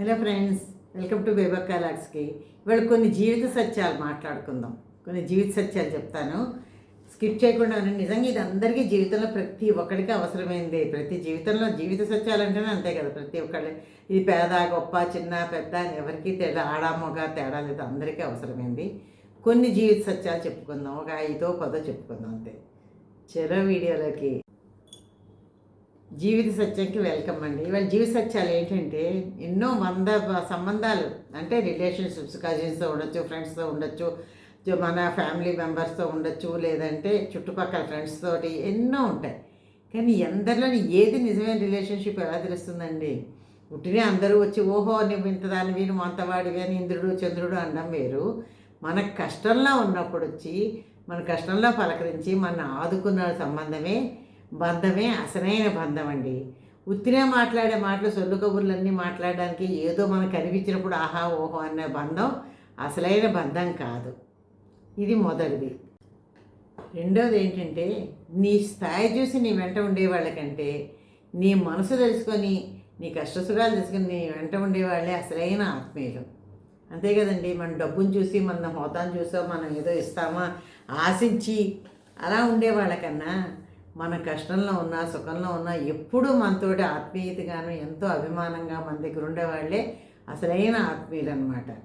Hello friends welcome to బేబర్ లాక్స్కి ఇవాళ కొన్ని జీవిత సత్యాలు మాట్లాడుకుందాం. కొన్ని జీవిత సత్యాలు చెప్తాను. స్కిప్ చేయకుండా నిజంగా ఇది అందరికీ జీవితంలో ప్రతి ఒక్కరికి అవసరమైంది. ప్రతి జీవితంలో జీవిత సత్యాలు అంటేనే అంతే కదా ప్రతి ఒక్కళ్ళు. ఇది పేద గొప్ప చిన్న పెద్ద ఎవరికీ ఎవరికి తేడా ఆడామగ తేడా లేదు. అందరికీ అవసరమైంది. కొన్ని జీవిత సత్యాలు చెప్పుకుందాం. ఒక ఐదో పదో చెప్పుకుందాం అంతే. చెరో వీడియోలోకి జీవిత సత్యంకి వెల్కమ్ అండి. ఇవాళ జీవిత సత్యాలు ఏంటంటే ఎన్నో వంద సంబంధాలు. అంటే రిలేషన్షిప్స్ కజిన్స్తో ఉండొచ్చు ఫ్రెండ్స్తో ఉండొచ్చు మన ఫ్యామిలీ మెంబర్స్తో ఉండొచ్చు లేదంటే చుట్టుపక్కల ఫ్రెండ్స్ తోటి ఎన్నో ఉంటాయి. కానీ ఎందరిలోని ఏది నిజమైన రిలేషన్షిప్ ఎలా తెలుస్తుందండి? పుట్టినే అందరూ వచ్చి ఓహో నువ్వు ఇంతదాని వీను అంతవాడివి అని ఇంద్రుడు చంద్రుడు అనడం వేరు. మన కష్టంలో ఉన్నప్పుడు వచ్చి మన కష్టంలో పలకరించి మన ఆదుకున్న సంబంధమే బంధమే అసలైన బంధం అండి ఉత్తినే మాట్లాడే మాటలు సొల్లు కబుర్లన్నీ మాట్లాడడానికి ఏదో మనకు కనిపించినప్పుడు ఆహా ఓహో అనే బంధం అసలైన బంధం కాదు. ఇది మొదటిది. రెండోది ఏంటంటే నీ స్థాయి చూసి నీ వెంట ఉండే వాళ్ళకంటే నీ మనసు తెలుసుకొని నీ కష్టసుఖాలు తెలుసుకొని నీ వెంట ఉండేవాళ్ళే అసలైన ఆత్మీయులు. అంతే కదండి మన డబ్బును చూసి మన హోదాను చూసో మనం ఏదో ఇస్తామా ఆశించి అలా ఉండే వాళ్ళకన్నా మన కష్టంలో ఉన్నా సుఖంలో ఉన్నా ఎప్పుడూ మనతోటి ఆత్మీయతగాను ఎంతో అభిమానంగా మన దగ్గర ఉండేవాళ్ళే అసలైన ఆత్మీయులు అనమాట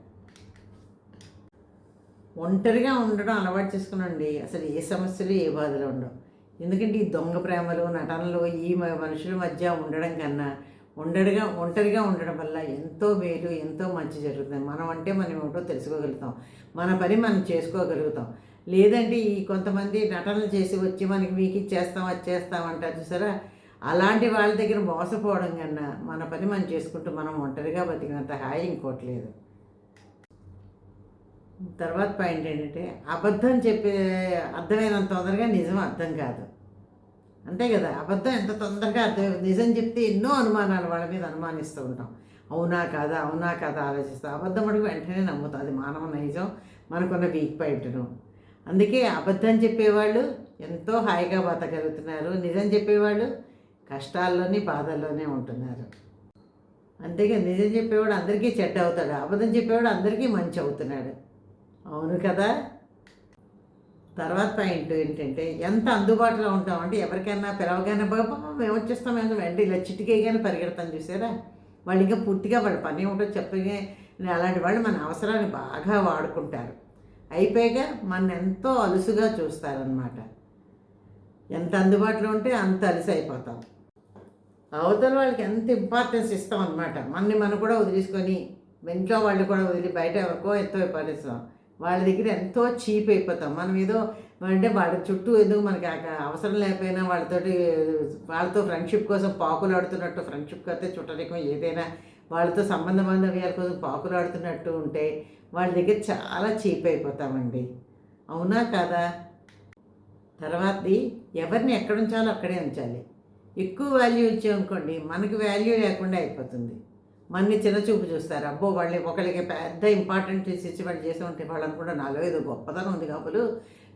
ఒంటరిగా ఉండడం అలవాటు చేసుకునండి అసలు ఏ సమస్యలు ఏ బాధలు ఉండవు. ఎందుకంటే ఈ దొంగ ప్రేమలు నటనలు ఈ మ- మనుషుల మధ్య ఉండడం కన్నా ఒంటరిగా ఒంటరిగా ఉండడం వల్ల ఎంతో మేలు ఎంతో మంచి జరుగుతుంది. మనం అంటే మనం ఏమిటో తెలుసుకోగలుగుతాం. మన పని మనం చేసుకోగలుగుతాం. లేదండి ఈ కొంతమంది నటనలు చేసి వచ్చి మనకి మీకు ఇచ్చేస్తాం అది చేస్తాం అంటారు చూసారా? అలాంటి వాళ్ళ దగ్గర మోసపోవడం కన్నా మన పని మనం చేసుకుంటూ మనం ఒంటరిగా బతికినంత హాయి ఇంకోటి లేదు. తర్వాత పాయింట్ ఏంటంటే అబద్ధం చెప్పే అర్థమైనంత తొందరగా నిజం అర్థం కాదు. అంతే కదా అబద్ధం ఎంత తొందరగా అర్థం నిజం చెప్తే ఎన్నో అనుమానాలు వాళ్ళ మీద అనుమానిస్తూ ఉంటాం. అవునా కాదా అవునా కాదా ఆలోచిస్తాం. అబద్ధం అడుగు వెంటనే నమ్ముతాం. అది మానవ నైజం. మనకున్న వీక్ పాయింట్ను. అందుకే అబద్ధం చెప్పేవాళ్ళు ఎంతో హాయిగా బతకగలుగుతున్నారు. నిజం చెప్పేవాళ్ళు కష్టాల్లోనే బాధల్లోనే ఉంటున్నారు. అంతేగా నిజం చెప్పేవాడు అందరికీ చెడ్డ అవుతాడు. అబద్ధం చెప్పేవాడు అందరికీ మంచి అవుతున్నాడు. అవును కదా? తర్వాత పాయింట్ ఏంటంటే ఎంత అందుబాటులో ఉంటామంటే ఎవరికైనా పిలవగానే బాబా మేము వచ్చేస్తాం మేము వెంట ఇలా చిటికేగానే పరిగెడతాం చూసారా? వాళ్ళు ఇంకా పూర్తిగా వాళ్ళ పని ఏమిటో చెప్పగే అలాంటి వాళ్ళు మన అవసరాన్ని బాగా వాడుకుంటారు. అయిపోయాక మన ఎంతో అలుసుగా చూస్తారనమాట ఎంత అందుబాటులో ఉంటే అంత అలసి అయిపోతాం. అవతల వాళ్ళకి ఎంత ఇంపార్టెన్స్ ఇస్తాం అనమాట మనని మనం కూడా వదిలేసుకొని ఇంట్లో వాళ్ళు కూడా వదిలి బయట ఎవరికో ఎంతో ఇంపార్టెన్స్ వాళ్ళ దగ్గర ఎంతో చీప్ అయిపోతాం. మనం ఏదో అంటే వాళ్ళ చుట్టూ ఎందుకు మనకి అవసరం లేకపోయినా వాళ్ళతోటి వాళ్ళతో ఫ్రెండ్షిప్ కోసం పాకులాడుతున్నట్టు ఫ్రెండ్షిప్ అయితే చుట్టరికం ఏదైనా వాళ్ళతో సంబంధ బాంధవ్యాల కోసం పాకులాడుతున్నట్టు ఉంటే వాళ్ళ దగ్గర చాలా చీప్ అయిపోతామండి. అవునా కాదా? తర్వాతది ఎవరిని ఎక్కడ ఉంచాలో అక్కడే ఉంచాలి. ఎక్కువ వాల్యూ ఇచ్చామనుకోండి మనకి వాల్యూ లేకుండా అయిపోతుంది. మన్ని చిన్న చూపు చూస్తారు. అబ్బో వాళ్ళు ఒకళ్ళకి పెద్ద ఇంపార్టెంట్ ఇచ్చి వాళ్ళు చేసి ఉంటే వాళ్ళని కూడా నాలో ఏదో గొప్పతనం ఉంది కాబోలు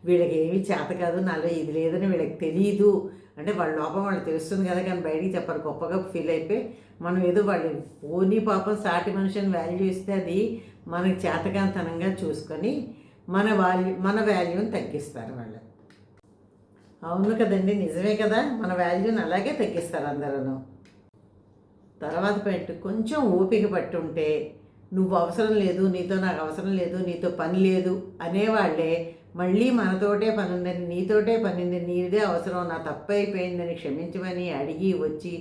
వీళ్ళకి ఏమీ చేత కాదు నాలో ఇది లేదని వీళ్ళకి తెలియదు అంటే వాళ్ళ లోపం వాళ్ళు తెలుస్తుంది కదా కానీ బయటికి చెప్పరు. గొప్పగా ఫీల్ అయిపోయి మనం ఏదో వాళ్ళు పోనీ పాపం సాటి మనిషిని వాల్యూ ఇస్తే అది మనకి చేతకాంతనంగా చూసుకొని మన వాల్యూ మన వాల్యూని తగ్గిస్తారు వాళ్ళు. అవును కదండి నిజమే కదా? మన వాల్యూని అలాగే తగ్గిస్తారు అందరూ తర్వాత పెట్టు కొంచెం ఓపిక పట్టుంటే ఉంటే నువ్వు అవసరం లేదు నీతో నాకు అవసరం లేదు నీతో పని లేదు అనేవాళ్ళే మళ్ళీ మనతోటే పని ఉందని నీతోటే పని ఉంది నీదే అవసరం నా తప్పు అయిపోయిందని క్షమించమని అడిగి వచ్చి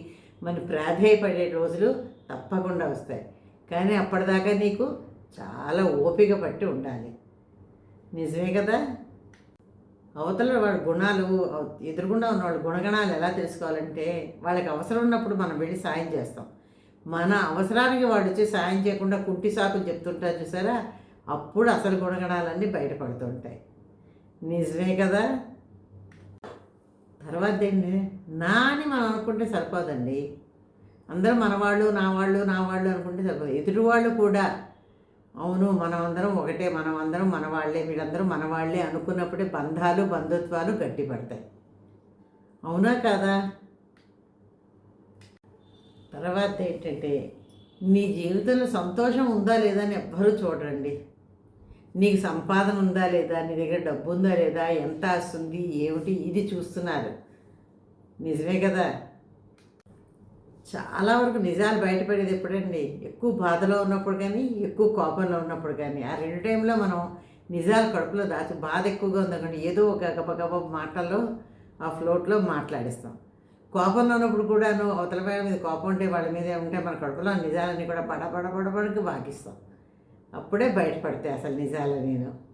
మన ప్రాధేయపడే రోజులు తప్పకుండా వస్తాయి. కానీ అప్పటిదాకా నీకు చాలా ఓపిక పట్టి ఉండాలి. నిజమే కదా? అవతల వాళ్ళ గుణాలు ఎదురుగుండా ఉన్న వాళ్ళ గుణగణాలు ఎలా తెలుసుకోవాలంటే వాళ్ళకి అవసరం ఉన్నప్పుడు మనం వెళ్ళి సాయం చేస్తాం. మన అవసరానికి వాళ్ళు వచ్చి సాయం చేయకుండా కుంటి సాకులు చెప్తుంటారు చూసారా? అప్పుడు అసలు గుణగణాలన్నీ బయటపడుతుంటాయి. నిజమే కదా? తర్వాత ఏంటి నా అని మనం అనుకుంటే సరిపోదండి. అందరూ మనవాళ్ళు నా వాళ్ళు నా వాళ్ళు అనుకుంటే సరిపోదు. ఎదుటి వాళ్ళు కూడా అవును మనం అందరం ఒకటే మనం అందరం మనవాళ్ళే వీళ్ళందరూ మనవాళ్ళే అనుకున్నప్పుడే బంధాలు బంధుత్వాలు గట్టిపడతాయి. అవునా కాదా? తర్వాత ఏంటంటే మీ జీవితంలో సంతోషం ఉందా లేదా అని ఎవ్వరూ చూడరండి. నీకు సంపాదన ఉందా లేదా? నీ దగ్గర డబ్బు ఉందా లేదా? ఎంత వస్తుంది ఏమిటి? ఇది చూస్తున్నారు. నిజమే కదా? చాలా వరకు నిజాలు బయటపడేది ఎప్పుడండి? ఎక్కువ బాధలో ఉన్నప్పుడు కానీ ఎక్కువ కోపంలో ఉన్నప్పుడు కానీ. ఆ రెండు టైంలో మనం నిజాలు కడుపులో దాచి బాధ ఎక్కువగా ఉందనుకోండి ఏదో ఒక గబగబ మాటల్లో ఆ ఫ్లోట్లో మాట్లాడిస్తాం. కోపంలో ఉన్నప్పుడు కూడాను అవతల వాళ్ళ మీద కోపం ఉంటే వాళ్ళ మీద ఉంటే మన కడుపులో ఆ నిజాలన్నీ కూడా బడబడ బడబడకి బాగిస్తాం అప్పుడే బయటపడతాయి అసలు నిజాలు నేను.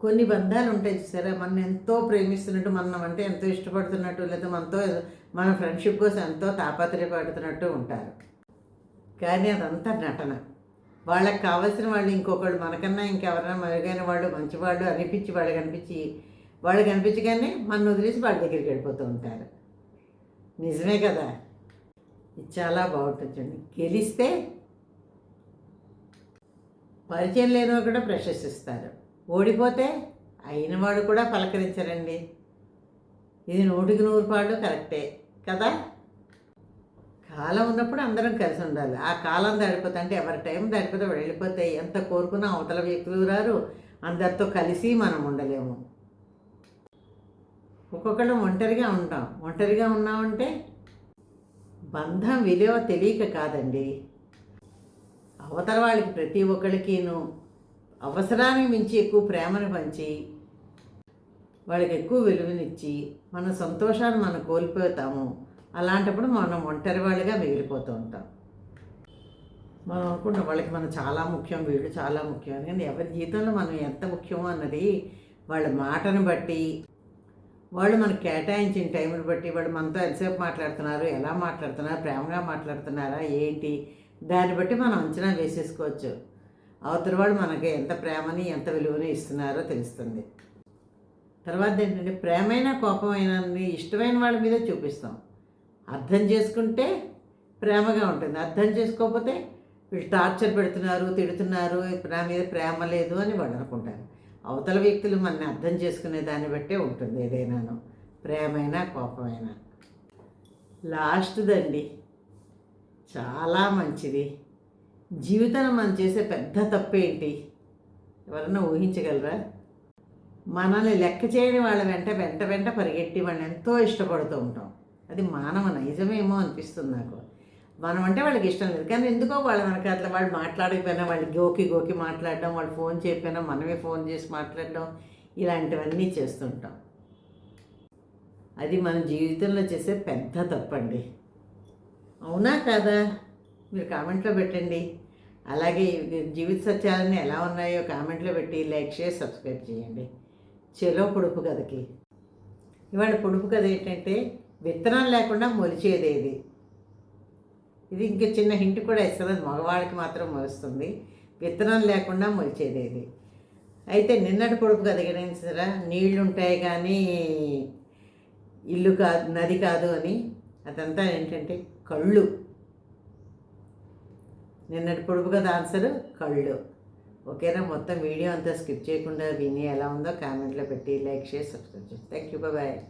కొన్ని బంధాలు ఉంటాయి చూసారా? మనం ఎంతో ప్రేమిస్తున్నట్టు మనం అంటే ఎంతో ఇష్టపడుతున్నట్టు లేదా మనతో మన ఫ్రెండ్షిప్ కోసం ఎంతో తాపత్రయపడుతున్నట్టు ఉంటారు. కానీ అదంతా నటన. వాళ్ళకి కావాల్సిన వాళ్ళు ఇంకొకళ్ళు మనకన్నా ఇంకెవరైనా మెరుగైన వాళ్ళు మంచివాళ్ళు అనిపించి వాళ్ళు కనిపించి వాళ్ళు కనిపించగానే మన వదిలేసి వాళ్ళ దగ్గరికి వెళ్ళిపోతూ ఉంటారు. నిజమే కదా? ఇది చాలా బాగుంటుందండి గెలిస్తే పరిచయం లేని కూడా ప్రశంసిస్తారు ఓడిపోతే అయిన వాడు కూడా పలకరించరండి ఇది నూటికి నూరు పాళ్ళు కరెక్టే కదా? కాలం ఉన్నప్పుడు అందరం కలిసి ఉండాలి. ఆ కాలం దాడిపోతే అంటే ఎవరి టైం దాడిపోతే వెళ్ళిపోతే ఎంత కోరుకున్నా అవతల వ్యక్తులు రారు. అందరితో కలిసి మనం ఉండలేము. ఒక్కొక్కళ్ళు ఒంటరిగా ఉంటాం. ఒంటరిగా ఉన్నామంటే బంధం విలువ తెలియక కాదండి. అవతల వాళ్ళకి ప్రతి ఒక్కరికిను అవసరానికి మించి ఎక్కువ ప్రేమను పంచి వాళ్ళకి ఎక్కువ విలువనిచ్చి మన సంతోషాన్ని మనం కోల్పోతాము. అలాంటప్పుడు మనం ఒంటరి వాళ్ళుగా మిగిలిపోతూ ఉంటాం. మనం అనుకుంటాం వాళ్ళకి మనం చాలా ముఖ్యం వీళ్ళు చాలా ముఖ్యం కానీ ఎవరి జీవితంలో మనం ఎంత ముఖ్యమో అన్నది వాళ్ళ మాటను బట్టి వాళ్ళు మనకు కేటాయించిన టైంని బట్టి వాళ్ళు మనతో ఎంతసేపు మాట్లాడుతున్నారు ఎలా మాట్లాడుతున్నారు ప్రేమగా మాట్లాడుతున్నారా ఏంటి దాన్ని బట్టి మనం అంచనా వేసేసుకోవచ్చు. అవతల వాళ్ళు మనకి ఎంత ప్రేమని ఎంత విలువని ఇస్తున్నారో తెలుస్తుంది. తర్వాత ఏంటంటే ప్రేమైన కోపమైన ఇష్టమైన వాళ్ళ మీద చూపిస్తాం. అర్థం చేసుకుంటే ప్రేమగా ఉంటుంది. అర్థం చేసుకోకపోతే వీళ్ళు టార్చర్ పెడుతున్నారు తిడుతున్నారు నా మీద ప్రేమ లేదు అని వాళ్ళు అనుకుంటారు. అవతల వ్యక్తులు మనని అర్థం చేసుకునే దాన్ని బట్టే ఉంటుంది ఏదైనాను. ప్రేమైనా కోపమైనా. లాస్ట్దండి. చాలా మంచిది. జీవితంలో మనం చేసే పెద్ద తప్పేంటి? ఎవరన్నా ఊహించగలరా? మనల్ని లెక్క చేయని వాళ్ళ వెంట వెంట వెంట పరిగెట్టి వాళ్ళని ఎంతో ఇష్టపడుతూ ఉంటాం. అది మానవ నైజమేమో అనిపిస్తుంది నాకు. మనం అంటే వాళ్ళకి ఇష్టం లేదు. కానీ ఎందుకో వాళ్ళ వెనక అట్లా వాళ్ళు మాట్లాడకపోయినా వాళ్ళు గోకి గోకి మాట్లాడడం వాళ్ళు ఫోన్ చేయకపోయినా మనమే ఫోన్ చేసి మాట్లాడడం ఇలాంటివన్నీ చేస్తుంటాం. అది మన జీవితంలో చేసే పెద్ద తప్పండి. అవునా కాదా? మీరు కామెంట్లో పెట్టండి. అలాగే జీవిత సత్యాలన్నీ ఎలా ఉన్నాయో కామెంట్లో పెట్టి లైక్ చేసి సబ్స్క్రైబ్ చేయండి. చెలో పొడుపు కథకి. ఇవాళ పొడుపు కథ ఏంటంటే విత్తనం లేకుండా మొలిచేదేది. ఇది ఇంకా చిన్న హింట్ కూడా ఇస్తుంది. అది మగవాళ్ళకి మాత్రం మొలుస్తుంది. విత్తనం లేకుండా మొలిచేదేది. అయితే నిన్నటి పొడుపు కథ గణించరా నీళ్ళు ఉంటాయి కానీ ఇల్లు కాదు నది కాదు అని. అదంతా ఏంటంటే కళ్ళు. నిన్నటి పొడుపు కదా ఆన్సర్ కళ్ళు. ఓకేనా? మొత్తం వీడియో అంతా స్కిప్ చేయకుండా విని ఎలా ఉందో కామెంట్లో పెట్టి లైక్ చేసి సబ్స్క్రైబ్ చేసి. Thank you bye.